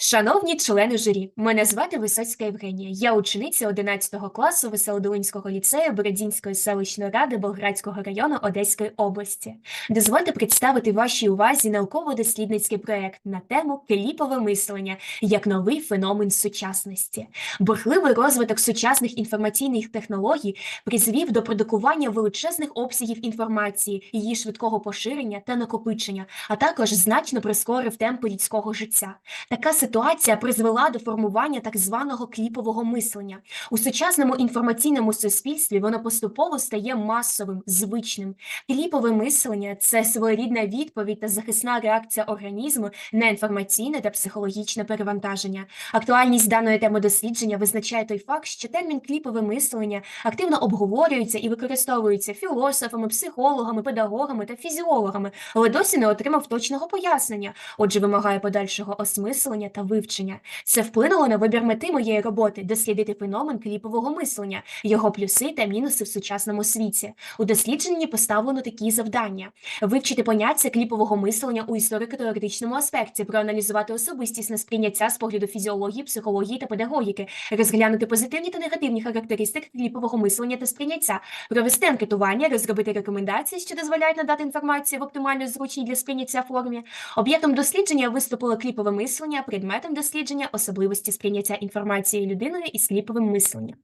Шановні члени журі, мене звати Висоцька Євгенія. Я учениця 11 класу Веселодолинського ліцею Бородінської селищної ради Болградського району Одеської області. Дозвольте представити вашій увазі науково-дослідницький проект на тему кліпове мислення як новий феномен сучасності. Бурхливий розвиток сучасних інформаційних технологій призвів до продукування величезних обсягів інформації, її швидкого поширення та накопичення, а також значно прискорив темпи людського життя. Така ситуація призвела до формування так званого кліпового мислення. У сучасному інформаційному суспільстві воно поступово стає масовим, звичним. Кліпове мислення це своєрідна відповідь та захисна реакція організму на інформаційне та психологічне перевантаження. Актуальність даної теми дослідження визначає той факт, що термін кліпове мислення активно обговорюється і використовується філософами, психологами, педагогами та фізіологами, але досі не отримав точного пояснення, отже, вимагає подальшого осмислення та вивчення. Це вплинуло на вибір мети моєї роботи дослідити феномен кліпового мислення, його плюси та мінуси в сучасному світі. У дослідженні поставлено такі завдання: вивчити поняття кліпового мислення у історико-теоретичному аспекті, проаналізувати особистісне сприйняття з погляду фізіології, психології та педагогіки, розглянути позитивні та негативні характеристики кліпового мислення та сприйняття, провести анкетування, розробити рекомендації, що дозволяють надати інформацію в оптимально зручній для сприйняття формі. Об'єктом дослідження виступило кліпове мислення, предметом дослідження особливості сприйняття інформації людиною і сліповим мисленням.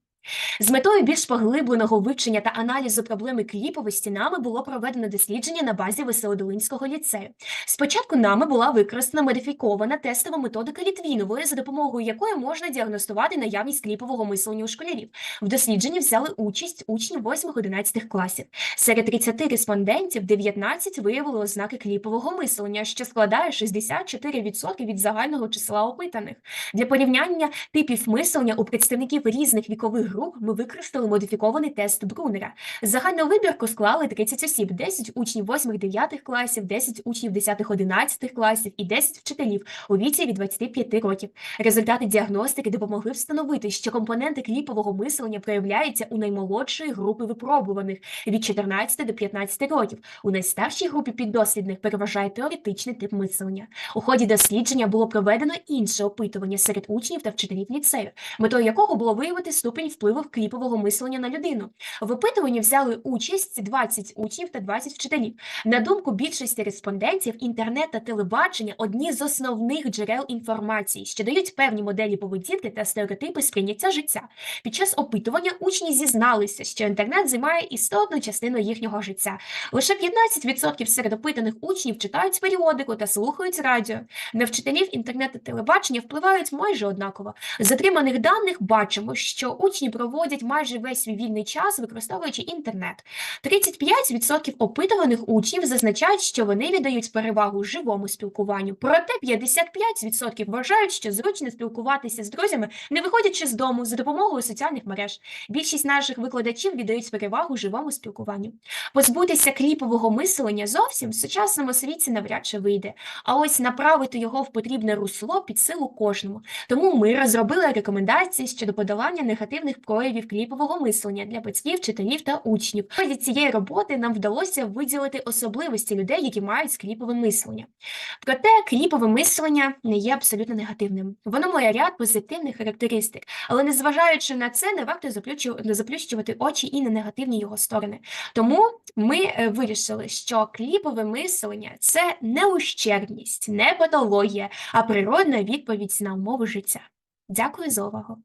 З метою більш поглибленого вивчення та аналізу проблеми кліповості нами було проведено дослідження на базі Веселодолинського ліцею. Спочатку нами була використана модифікована тестова методика Літвінової, за допомогою якої можна діагностувати наявність кліпового мислення у школярів. В дослідженні взяли участь учні 8-11 класів. Серед 30 респондентів 19 виявили ознаки кліпового мислення, що складає 64% від загального числа опитаних. Для порівняння типів мислення у представників різних вікових груп ми використали модифікований тест Брунера. Загальну вибірку склали 30 осіб, 10 учнів 8-9 класів, 10 учнів 10-11 класів і 10 вчителів у віці від 25 років. Результати діагностики допомогли встановити, що компоненти кліпового мислення проявляються у наймолодшої групи випробуваних від 14 до 15 років. У найстаршій групі піддослідних переважає теоретичний тип мислення. У ході дослідження було проведено інше опитування серед учнів та вчителів ліцею, метою якого було виявити ступень впливу кліпового мислення на людину. В опитуванні взяли участь 20 учнів та 20 вчителів. На думку більшості респондентів, інтернет та телебачення одні з основних джерел інформації, що дають певні моделі поведінки та стереотипи сприйняття життя. Під час опитування учні зізналися, що інтернет займає істотну частину їхнього життя. Лише 15% серед опитаних учнів читають періодику та слухають радіо. На вчителів інтернет та телебачення впливають майже однаково. З отриманих даних бачимо, що учні проводять майже весь свій вільний час, використовуючи інтернет. 35% опитуваних учнів зазначають, що вони віддають перевагу живому спілкуванню. Проте 55% вважають, що зручно спілкуватися з друзями, не виходячи з дому за допомогою соціальних мереж. Більшість наших викладачів віддають перевагу живому спілкуванню. Позбутися кліпового мислення зовсім в сучасному світі навряд чи вийде. А ось направити його в потрібне русло під силу кожному. Тому ми розробили рекомендації щодо подолання негативних проявів кліпового мислення для батьків, вчителів та учнів. В ході цієї роботи нам вдалося виділити особливості людей, які мають кліпове мислення. Проте кліпове мислення не є абсолютно негативним. Воно має ряд позитивних характеристик, але незважаючи на це, не варто заплющувати очі і на негативні його сторони. Тому ми е, вирішили, що кліпове мислення це не ущербність, не патологія, а природна відповідь на умови життя. Дякую за увагу.